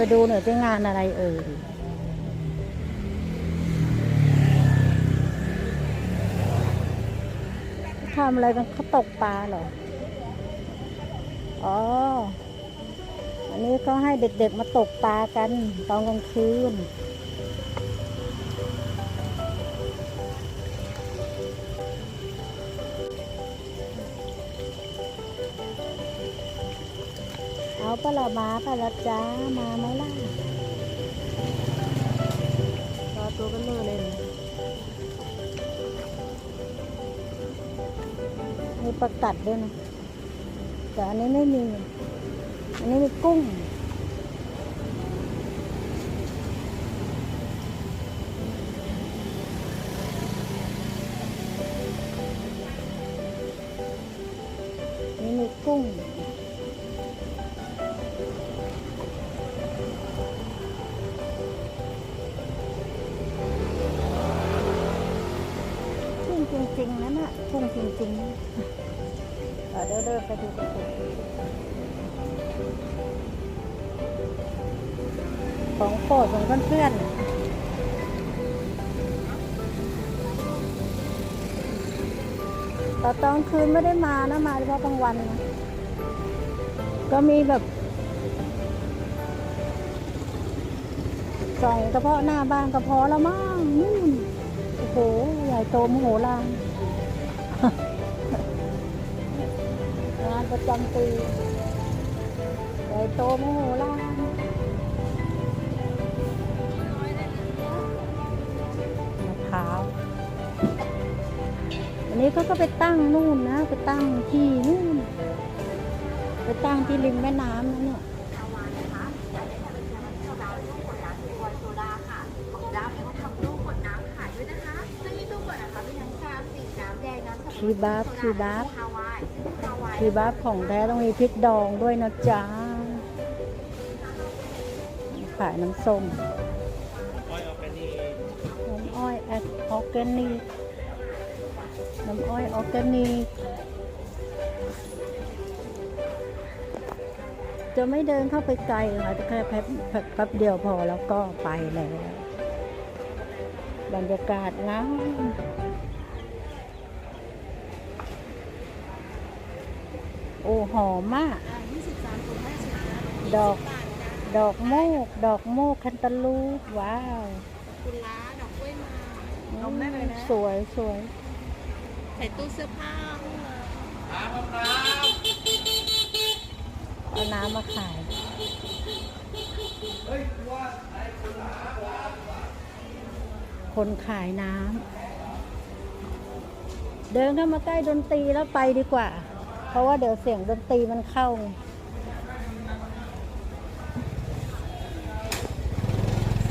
ไปดูหน่อยที่งานอะไรเอ่ยทำอะไรกันเขาตกปลาเหรอ อ๋อ อันนี้ก็ให้เด็กๆมาตกปลากันตอนกลางคืน ปลามาปลาจ้ามาไหมล่ะรอตัวกันเลยเลยนะมีประกัดด้วยนะแต่อันนี้ไม่มี อันนี้มีกุ้งนี่มีกุ้ง ริงๆนั่นน่ะกุ้งจริงๆเออเดินเดินไปดูกันของโปรดของเพื่อนๆแต่ตอนคืนไม่ได้มานะมาเฉพาะกลางวันนะก็มีแบบส่องเฉพาะหน้าบ้านก็พอแล้วมั้งนู่นโอ้โห โตมโหฬารงานประจำปีใหญ่โตมโหฬารมะพร้าวอันนี้เขาก็ไปตั้งนู่นนะ ไปตั้งที่นู่น ไปตั้งที่ริมแม่น้ำนะเนี่ย งน้ำสับปะรดคีบาฟคีบาฟฮาวายซึ่บ้าของแท้ต้องมีพริกดองด้วยนะจ๊ะขายน้ำส้มน้ำอ้อยแอดออร์แกนิกน้ำอ้อยออร์แกนิกจะไม่เดินเข้าไปไกลค่ะแค่แป๊บแป๊บแป๊บเดียวพอแล้วก็ไปแล้ว บรรยากาศงา โอ้หอมมาก23ถุง50ดอก ดอกโมก ดอกโมกคันตาลูปว้าวกุลาดอกกล้วยมาอืมสวยสวยใส่ตู้เสื้อผ้าเอาน้ำมาขาย คนขายน้ำ เดินเข้ามาใกล้ดนตรีแล้วไปดีกว่า เพราะว่าเดี๋ยวเสียงดนตรีมันเข้าไง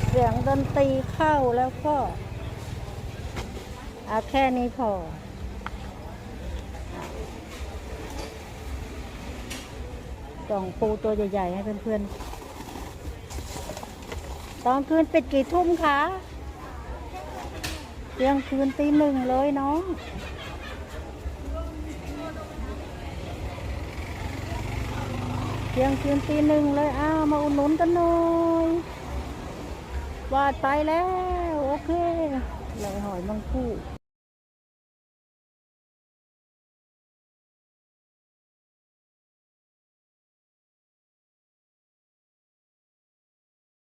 เสียงดนตรีเข้าแล้วก็เอาแค่นี้พอ กล่องปูตัวใหญ่ๆ ให้เพื่อนๆ ตอนคืนปิดกี่ทุ่มคะเที่ยงคืนตีหนึ่งเลยน้อง เที่ยงคืนตีหนึ่งเลยอ้าวมาอุดหนุนกันหน่อยวาดไปแล้ว โอเคเลยหอยมังคู่